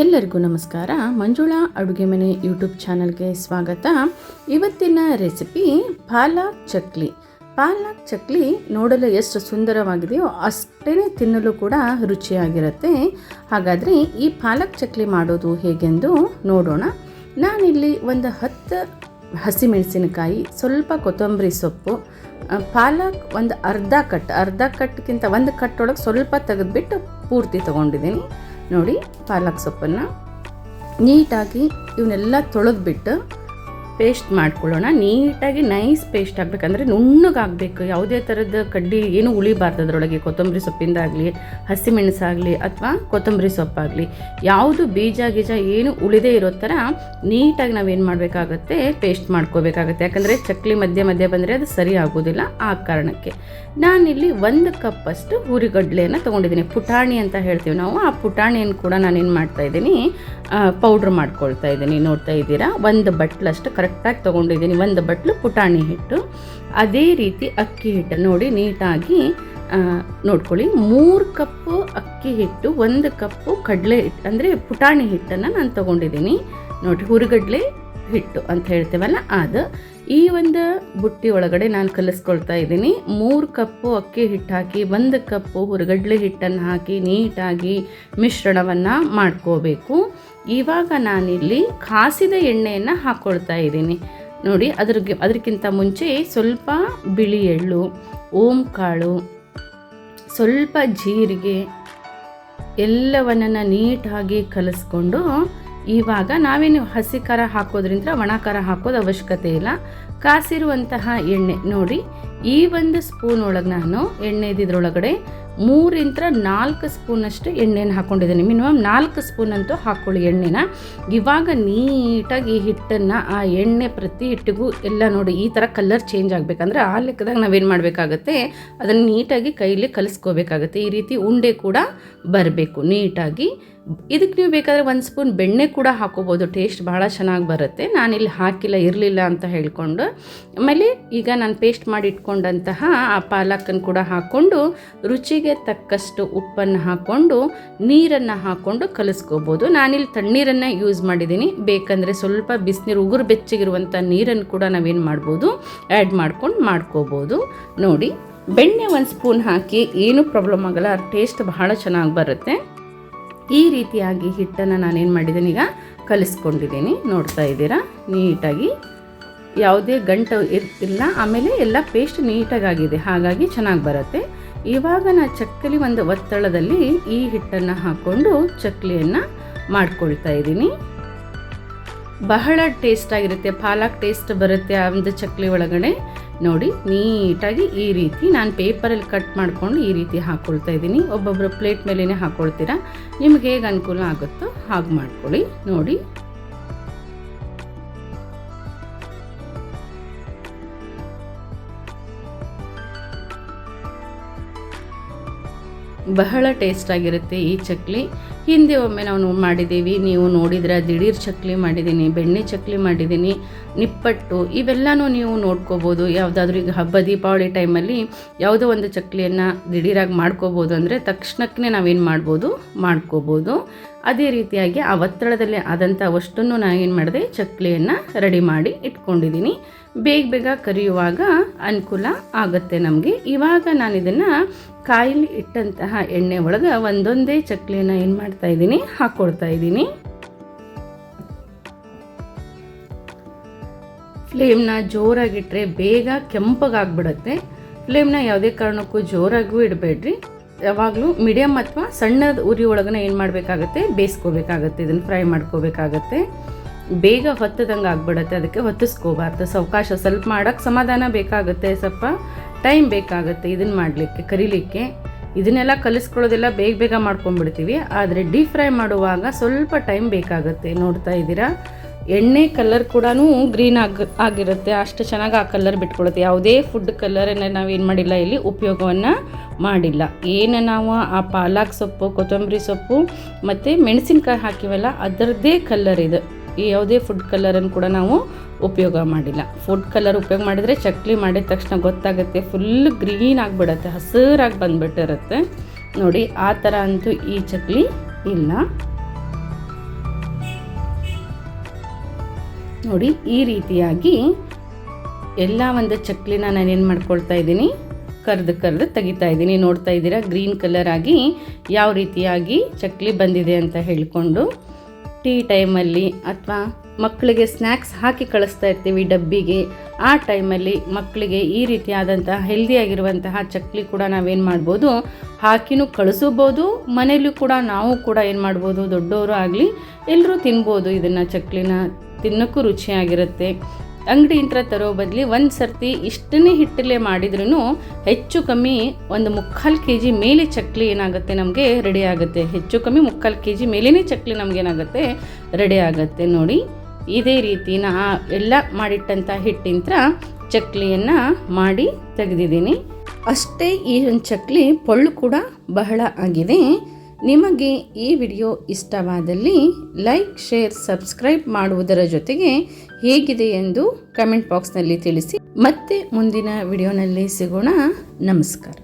ಎಲ್ಲರಿಗೂ ನಮಸ್ಕಾರ. ಮಂಜುಳಾ ಅಡುಗೆ ಮನೆ ಯೂಟ್ಯೂಬ್ ಚಾನಲ್ಗೆ ಸ್ವಾಗತ. ಇವತ್ತಿನ ರೆಸಿಪಿ ಪಾಲಕ್ ಚಕ್ಲಿ. ಪಾಲಕ್ ಚಕ್ಲಿ ನೋಡಲು ಎಷ್ಟು ಸುಂದರವಾಗಿದೆಯೋ ಅಷ್ಟೇ ತಿನ್ನಲು ಕೂಡ ರುಚಿಯಾಗಿರುತ್ತೆ. ಹಾಗಾದರೆ ಈ ಪಾಲಕ್ ಚಕ್ಲಿ ಮಾಡೋದು ಹೇಗೆಂದು ನೋಡೋಣ. ನಾನಿಲ್ಲಿ ಒಂದು ಹತ್ತು ಹಸಿಮೆಣಸಿನಕಾಯಿ, ಸ್ವಲ್ಪ ಕೊತ್ತಂಬರಿ ಸೊಪ್ಪು ಪಾಲಕ್ ಒಂದು ಅರ್ಧ ಕಟ್, ಅರ್ಧ ಕಟ್ಗಿಂತ ಒಂದು ಕಟ್ಟೊಳಗೆ ಸ್ವಲ್ಪ ತೆಗೆದುಬಿಟ್ಟು ಪೂರ್ತಿ ತೊಗೊಂಡಿದ್ದೀನಿ. ನೋಡಿ ಪಾಲಕ್ ಸೊಪ್ಪನ್ನು ನೀಟಾಗಿ ಇವನ್ನೆಲ್ಲ ತೊಳೆದ್ಬಿಟ್ಟು ಪೇಸ್ಟ್ ಮಾಡ್ಕೊಳ್ಳೋಣ. ನೀಟಾಗಿ ನೈಸ್ ಪೇಸ್ಟ್ ಆಗಬೇಕಂದ್ರೆ ನುಣ್ಣಗಾಗಬೇಕು. ಯಾವುದೇ ಥರದ ಕಡ್ಡಿ, ಏನು ಉಳಿಬಾರ್ದು ಅದರೊಳಗೆ. ಕೊತ್ತಂಬರಿ ಸೊಪ್ಪಿಂದಾಗಲಿ, ಹಸಿಮೆಣಸಾಗಲಿ ಅಥವಾ ಕೊತ್ತಂಬರಿ ಸೊಪ್ಪಾಗಲಿ. ಯಾವುದು ಬೀಜ, ಗೀಜ ಏನು ಉಳಿದೇ ಇರೋ ಥರ ನೀಟಾಗಿ ನಾವೇನು ಮಾಡಬೇಕಾಗತ್ತೆ, ಪೇಸ್ಟ್ ಮಾಡ್ಕೋಬೇಕಾಗತ್ತೆ. ಯಾಕಂದರೆ ಚಕ್ಲಿ ಮಧ್ಯೆ ಮಧ್ಯೆ ಬಂದರೆ ಅದು ಸರಿ ಆಗೋದಿಲ್ಲ ಆ ಕಾರಣಕ್ಕೆ. ನಾನಿಲ್ಲಿ ಒಂದು ಕಪ್ಪಷ್ಟು ಹುರಿಗಡ್ಲೆಯನ್ನು ತೊಗೊಂಡಿದ್ದೀನಿ. ಪುಟಾಣಿ ಅಂತ ಹೇಳ್ತೀವಿ ನಾವು. ಆ ಪುಟಾಣಿಯನ್ನು ಕೂಡ ನಾನೇನು ಮಾಡ್ತಾ ಇದ್ದೀನಿ ಪೌಡ್ರ್ ಮಾಡ್ಕೊಳ್ತಾ ಇದ್ದೀನಿ. ನೋಡ್ತಾ ಇದ್ದೀರಾ? ಒಂದು ಬಟ್ಲಷ್ಟು ಕರೆಕ್ಟಾಗಿ ತೊಗೊಂಡಿದ್ದೀನಿ. ಒಂದು ಬಟ್ಲು ಪುಟಾಣಿ ಹಿಟ್ಟು. ಅದೇ ರೀತಿ ಅಕ್ಕಿ ಹಿಟ್ಟು ನೋಡಿ ನೀಟಾಗಿ ನೋಡ್ಕೊಳ್ಳಿ. ಮೂರು ಕಪ್ಪು ಅಕ್ಕಿ ಹಿಟ್ಟು, ಒಂದು ಕಪ್ಪು ಕಡಲೆ ಹಿಟ್ಟು, ಅಂದರೆ ಪುಟಾಣಿ ಹಿಟ್ಟನ್ನು ನಾನು ತೊಗೊಂಡಿದ್ದೀನಿ. ನೋಡಿ, ಹುರಿಗಡ್ಲೆ ಹಿಟ್ಟು ಅಂತ ಹೇಳ್ತೇವಲ್ಲ, ಅದು. ಈ ಒಂದು ಬುಟ್ಟಿ ಒಳಗಡೆ ನಾನು ಕಲಿಸ್ಕೊಳ್ತಾ ಇದ್ದೀನಿ. ಮೂರು ಕಪ್ಪು ಅಕ್ಕಿ ಹಿಟ್ಟು ಹಾಕಿ ಒಂದು ಕಪ್ಪು ಹುರುಗಡ್ಲೆ ಹಿಟ್ಟನ್ನು ಹಾಕಿ ನೀಟಾಗಿ ಮಿಶ್ರಣವನ್ನು ಮಾಡ್ಕೋಬೇಕು. ಇವಾಗ ನಾನಿಲ್ಲಿ ಕಾಸಿದ ಎಣ್ಣೆಯನ್ನು ಹಾಕ್ಕೊಳ್ತಾ ಇದ್ದೀನಿ. ನೋಡಿ ಅದ್ರ ಅದಕ್ಕಿಂತ ಮುಂಚೆ ಸ್ವಲ್ಪ ಬಿಳಿ ಎಳ್ಳು, ಓಂ ಕಾಳು, ಸ್ವಲ್ಪ ಜೀರಿಗೆ ಎಲ್ಲವನ್ನ ನೀಟಾಗಿ ಕಲಿಸ್ಕೊಂಡು ಇವಾಗ ನಾವೇನು ಹಸಿ ಖಾರ ಹಾಕೋದ್ರಿಂದ ಒಣ ಖಾರ ಹಾಕೋದು ಅವಶ್ಯಕತೆ ಇಲ್ಲ. ಕಾಸಿರುವಂತಹ ಎಣ್ಣೆ ನೋಡಿ, ಈ ಒಂದು ಸ್ಪೂನ್ ಒಳಗೆ ನಾನು ಎಣ್ಣೆ ಇದ್ದಿದ್ರೊಳಗಡೆ ಮೂರಿಂದ ನಾಲ್ಕು ಸ್ಪೂನಷ್ಟು ಎಣ್ಣೆನ ಹಾಕ್ಕೊಂಡಿದ್ದೀನಿ ಮಿನಿಮಮ್ ನಾಲ್ಕು ಸ್ಪೂನ್ ಅಂತೂ ಹಾಕ್ಕೊಳ್ಳಿ ಎಣ್ಣೆನ. ಇವಾಗ ನೀಟಾಗಿ ಈ ಹಿಟ್ಟನ್ನು ಆ ಎಣ್ಣೆ ಪ್ರತಿ ಹಿಟ್ಟಿಗೂ ಎಲ್ಲ ನೋಡಿ, ಈ ಥರ ಕಲರ್ ಚೇಂಜ್ ಆಗಬೇಕಂದ್ರೆ ಆ ಲೆಕ್ಕದಾಗ ನಾವೇನು ಮಾಡಬೇಕಾಗತ್ತೆ, ಅದನ್ನು ನೀಟಾಗಿ ಕೈಲಿ ಕಲಿಸ್ಕೋಬೇಕಾಗತ್ತೆ. ಈ ರೀತಿ ಉಂಡೆ ಕೂಡ ಬರಬೇಕು ನೀಟಾಗಿ. ಇದಕ್ಕೆ ನೀವು ಬೇಕಾದರೆ ಒಂದು ಸ್ಪೂನ್ ಬೆಣ್ಣೆ ಕೂಡ ಹಾಕೋಬೋದು. ಟೇಸ್ಟ್ ಭಾಳ ಚೆನ್ನಾಗಿ ಬರುತ್ತೆ. ನಾನಿಲ್ಲಿ ಹಾಕಿಲ್ಲ, ಇರಲಿಲ್ಲ ಅಂತ ಹೇಳಿಕೊಂಡು. ಆಮೇಲೆ ಈಗ ನಾನು ಪೇಸ್ಟ್ ಮಾಡಿ ಇಟ್ಕೊಂಡಂತಹ ಆ ಪಾಲಕನ್ನು ಕೂಡ ಹಾಕ್ಕೊಂಡು ರುಚಿಗೆ ತಕ್ಕಷ್ಟು ಉಪ್ಪನ್ನು ಹಾಕ್ಕೊಂಡು ನೀರನ್ನು ಹಾಕ್ಕೊಂಡು ಕಲಿಸ್ಕೋಬೋದು. ನಾನಿಲ್ಲಿ ತಣ್ಣೀರನ್ನು ಯೂಸ್ ಮಾಡಿದ್ದೀನಿ. ಬೇಕಂದರೆ ಸ್ವಲ್ಪ ಬಿಸಿನೀರು, ಉಗುರು ಬೆಚ್ಚಗಿರುವಂಥ ನೀರನ್ನು ಕೂಡ ನಾವೇನು ಮಾಡ್ಬೋದು ಆ್ಯಡ್ ಮಾಡ್ಕೊಂಡು ಮಾಡ್ಕೋಬೋದು. ನೋಡಿ, ಬೆಣ್ಣೆ ಒಂದು ಸ್ಪೂನ್ ಹಾಕಿ ಏನೂ ಪ್ರಾಬ್ಲಮ್ ಆಗಲ್ಲ. ಟೇಸ್ಟ್ ಬಹಳ ಚೆನ್ನಾಗಿ ಬರುತ್ತೆ. ಈ ರೀತಿಯಾಗಿ ಹಿಟ್ಟನ್ನು ನಾನೇನು ಮಾಡಿದ್ದೀನಿ ಈಗ ಕಲಿಸ್ಕೊಂಡಿದ್ದೀನಿ. ನೋಡ್ತಾ ಇದ್ದೀರಾ? ನೀಟಾಗಿ ಯಾವುದೇ ಗಂಟು ಇರ್ತಿಲ್ಲ ಆಮೇಲೆ ಎಲ್ಲ ಪೇಸ್ಟ್ ನೀಟಾಗಿ ಆಗಿದೆ ಹಾಗಾಗಿ ಚೆನ್ನಾಗಿ ಬರುತ್ತೆ. ಇವಾಗ ನಾ ಚಕ್ಕಲಿ ಒಂದು ಒತ್ತಳದಲ್ಲಿ ಈ ಹಿಟ್ಟನ್ನು ಹಾಕ್ಕೊಂಡು ಚಕ್ಲಿಯನ್ನು ಮಾಡ್ಕೊಳ್ತಾ ಇದ್ದೀನಿ. ಬಹಳ ಟೇಸ್ಟ್ ಆಗಿರುತ್ತೆ. ಪಾಲಕ್ ಟೇಸ್ಟ್ ಬರುತ್ತೆ ಆ ಒಂದು ಚಕ್ಲಿ ಒಳಗಡೆ. ನೋಡಿ, ನೀಟಾಗಿ ಈ ರೀತಿ ನಾನು ಪೇಪರಲ್ಲಿ ಕಟ್ ಮಾಡಿಕೊಂಡು ಈ ರೀತಿ ಹಾಕ್ಕೊಳ್ತಾ ಇದ್ದೀನಿ. ಒಬ್ಬೊಬ್ಬರು ಪ್ಲೇಟ್ ಮೇಲೇ ಹಾಕ್ಕೊಳ್ತೀರಾ ನಿಮ್ಗೆ ಹೇಗೆ ಅನುಕೂಲ ಆಗುತ್ತೋ ಹಾಗೆ ಮಾಡ್ಕೊಳ್ಳಿ. ನೋಡಿ ಬಹಳ ಟೇಸ್ಟ್ ಆಗಿರುತ್ತೆ ಈ ಚಕ್ಲಿ. ಹಿಂದೆ ಒಮ್ಮೆ ನಾವು ಮಾಡಿದ್ದೀವಿ. ನೀವು ನೋಡಿದ್ರೆ ದಿಢೀರ್ ಚಕ್ಲಿ ಮಾಡಿದ್ದೀನಿ, ಬೆಣ್ಣೆ ಚಕ್ಲಿ ಮಾಡಿದ್ದೀನಿ, ನಿಪ್ಪಟ್ಟು ಇವೆಲ್ಲನೂ ನೀವು ನೋಡ್ಕೋಬೋದು. ಯಾವುದಾದ್ರೂ ಈಗ ಹಬ್ಬ ದೀಪಾವಳಿ ಟೈಮಲ್ಲಿ ಯಾವುದೋ ಒಂದು ಚಕ್ಲಿಯನ್ನು ದಿಢೀರಾಗಿ ಮಾಡ್ಕೋಬೋದು ಅಂದರೆ ತಕ್ಷಣಕ್ಕೆ ನಾವೇನು ಮಾಡ್ಬೋದು? ಮಾಡ್ಕೋಬೋದು. ಅದೇ ರೀತಿಯಾಗಿ ಆ ಒತ್ತಡದಲ್ಲಿ ಆದಂಥ ಅಷ್ಟನ್ನು ನಾನು ಏನು ಮಾಡಿದೆ, ಚಕ್ಲಿಯನ್ನು ರೆಡಿ ಮಾಡಿ ಇಟ್ಕೊಂಡಿದ್ದೀನಿ ಬೇಗ ಬೇಗ ಕರಿಯುವಾಗ ಅನುಕೂಲ ಆಗುತ್ತೆ ನಮಗೆ. ಇವಾಗ ನಾನು ಇದನ್ನು ಕಾಯಿಲಿ ಇಟ್ಟಂತಹ ಎಣ್ಣೆ ಒಳಗೆ ಒಂದೊಂದೇ ಚಕ್ಲಿಯನ್ನು ಏನು ಮಾಡ್ತಾ ಇದ್ದೀನಿ ಹಾಕ್ಕೊಳ್ತಾ ಇದ್ದೀನಿ. ಫ್ಲೇಮ್ನ ಜೋರಾಗಿಟ್ಟರೆ ಬೇಗ ಕೆಂಪಗಾಗ್ಬಿಡುತ್ತೆ ಫ್ಲೇಮ್ನ ಯಾವುದೇ ಕಾರಣಕ್ಕೂ ಜೋರಾಗೂ ಇಡಬೇಡ್ರಿ. ಯಾವಾಗಲೂ ಮೀಡಿಯಮ್ ಅಥವಾ ಸಣ್ಣದ ಉರಿ ಒಳಗನೆ ಏನು ಮಾಡಬೇಕಾಗತ್ತೆ? ಬೇಯಿಸ್ಕೋಬೇಕಾಗತ್ತೆ. ಇದನ್ನು ಫ್ರೈ ಮಾಡ್ಕೋಬೇಕಾಗತ್ತೆ. ಬೇಗ ಹೊತ್ತದಂಗೆ ಆಗ್ಬಿಡತ್ತೆ. ಅದಕ್ಕೆ ಹೊತ್ತಿಸ್ಕೋಬಾರ್ದು. ಸಾವಕಾಶ ಸ್ವಲ್ಪ ಮಾಡೋಕ್ಕೆ ಸಮಾಧಾನ ಬೇಕಾಗುತ್ತೆ ಸ್ವಲ್ಪ ಟೈಮ್ ಬೇಕಾಗುತ್ತೆ ಇದನ್ನು ಮಾಡಲಿಕ್ಕೆ, ಕರಿಲಿಕ್ಕೆ. ಇದನ್ನೆಲ್ಲ ಕಲಿಸ್ಕೊಳ್ಳೋದೆಲ್ಲ ಬೇಗ ಬೇಗ ಮಾಡ್ಕೊಂಡ್ಬಿಡ್ತೀವಿ. ಆದರೆ ಡೀಪ್ ಫ್ರೈ ಮಾಡುವಾಗ ಸ್ವಲ್ಪ ಟೈಮ್ ಬೇಕಾಗುತ್ತೆ. ನೋಡ್ತಾ ಇದ್ದೀರಾ? ಎಣ್ಣೆ ಕಲರ್ ಕೂಡ ಗ್ರೀನ್ ಆಗ, ಆಗಿರುತ್ತೆ. ಅಷ್ಟು ಚೆನ್ನಾಗಿ ಆ ಕಲರ್ ಬಿಟ್ಕೊಳುತ್ತೆ. ಯಾವುದೇ ಫುಡ್ ಕಲರನ್ನು ನಾವು ಏನು ಮಾಡಿಲ್ಲ, ಇಲ್ಲಿ ಉಪಯೋಗವನ್ನು ಮಾಡಿಲ್ಲ. ಏನು ನಾವು ಆ ಪಾಲಕ್ ಸೊಪ್ಪು, ಕೊತ್ತಂಬರಿ ಸೊಪ್ಪು ಮತ್ತು ಮೆಣಸಿನ್ಕಾಯಿ ಹಾಕಿವಲ್ಲ, ಅದರದ್ದೇ ಕಲರ್ ಇದು. ಈ ಯಾವುದೇ ಫುಡ್ ಕಲ್ಲರನ್ನು ಕೂಡ ನಾವು ಉಪಯೋಗ ಮಾಡಿಲ್ಲ. ಫುಡ್ ಕಲರ್ ಉಪಯೋಗ ಮಾಡಿದರೆ ಚಕ್ಲಿ ಮಾಡಿದ ತಕ್ಷಣ ಗೊತ್ತಾಗುತ್ತೆ ಫುಲ್ ಗ್ರೀನ್ ಆಗಿಬಿಡತ್ತೆ, ಹಸಿರಾಗಿ ಬಂದ್ಬಿಟ್ಟಿರುತ್ತೆ. ನೋಡಿ, ಆ ಥರ ಅಂತೂ ಈ ಚಕ್ಲಿ ಇಲ್ಲ. ನೋಡಿ, ಈ ರೀತಿಯಾಗಿ ಎಲ್ಲ ಒಂದು ಚಕ್ಲಿನ ನಾನೇನು ಮಾಡ್ಕೊಳ್ತಾ ಇದ್ದೀನಿ, ಕರ್ದು ಕರ್ದು ತೆಗಿತಾ ಇದ್ದೀನಿ. ನೋಡ್ತಾ ಇದ್ದೀರಾ, ಗ್ರೀನ್ ಕಲರ್ ಆಗಿ ಯಾವ ರೀತಿಯಾಗಿ ಚಕ್ಲಿ ಬಂದಿದೆ ಅಂತ ಹೇಳಿಕೊಂಡು ಟೀ ಟೈಮಲ್ಲಿ ಅಥವಾ ಮಕ್ಕಳಿಗೆ ಸ್ನ್ಯಾಕ್ಸ್ ಹಾಕಿ ಕಳಿಸ್ತಾ ಇರ್ತೀವಿ ಡಬ್ಬಿಗೆ, ಆ ಟೈಮಲ್ಲಿ ಮಕ್ಕಳಿಗೆ ಈ ರೀತಿಯಾದಂತಹ ಹೆಲ್ದಿಯಾಗಿರುವಂತಹ ಚಕ್ಲಿ ಕೂಡ ನಾವೇನು ಮಾಡ್ಬೋದು, ಹಾಕಿನೂ ಕಳಿಸಬೋದು, ಮನೆಯಲ್ಲೂ ಕೂಡ ನಾವು ಕೂಡ ಏನು ಮಾಡ್ಬೋದು ದೊಡ್ಡವರು ಆಗಲಿ ಎಲ್ಲರೂ ತಿನ್ಬೋದು ಇದನ್ನು ಚಕ್ಲಿನ, ತಿನ್ನೋಕ್ಕೂ ರುಚಿಯಾಗಿರುತ್ತೆ. ಅಂಗಡಿಯಿಂದ ತರೋ ಬದಲಿ ಒಂದು ಸರ್ತಿ ಇಷ್ಟನ್ನೇ ಹಿಟ್ಟಲ್ಲೇ ಮಾಡಿದ್ರೂ ಹೆಚ್ಚು ಕಮ್ಮಿ ಒಂದು ಮುಕ್ಕಾಲು ಕೆ ಜಿ ಮೇಲೆ ಚಕ್ಲಿ ಏನಾಗುತ್ತೆ ನಮಗೆ ರೆಡಿ ಆಗುತ್ತೆ. ಹೆಚ್ಚು ಕಮ್ಮಿ ಮುಕ್ಕಾಲು ಕೆ ಜಿ ಮೇಲೇ ಚಕ್ಲಿ ನಮಗೇನಾಗುತ್ತೆ ರೆಡಿ ಆಗುತ್ತೆ. ನೋಡಿ, ಇದೇ ರೀತಿ ನಾ ಎಲ್ಲ ಮಾಡಿಟ್ಟಂಥ ಹಿಟ್ಟಿಂತ್ರ ಚಕ್ಲಿಯನ್ನು ಮಾಡಿ ತೆಗೆದಿದ್ದೀನಿ. ಅಷ್ಟೇ ಈ ಚಕ್ಲಿ ಪೊಳ್ಳು ಕೂಡ ಬಹಳ ಆಗಿದೆ. ನಿಮಗೆ ಈ ವಿಡಿಯೋ ಇಷ್ಟವಾದಲ್ಲಿ ಲೈಕ್, ಶೇರ್, ಸಬ್ಸ್ಕ್ರೈಬ್ ಮಾಡುವುದರ ಜೊತೆಗೆ ಹೇಗಿದೆ ಎಂದು ಕಮೆಂಟ್ ಬಾಕ್ಸ್ನಲ್ಲಿ ತಿಳಿಸಿ. ಮತ್ತೆ ಮುಂದಿನ ವಿಡಿಯೋನಲ್ಲಿ ಸಿಗೋಣ. ನಮಸ್ಕಾರ.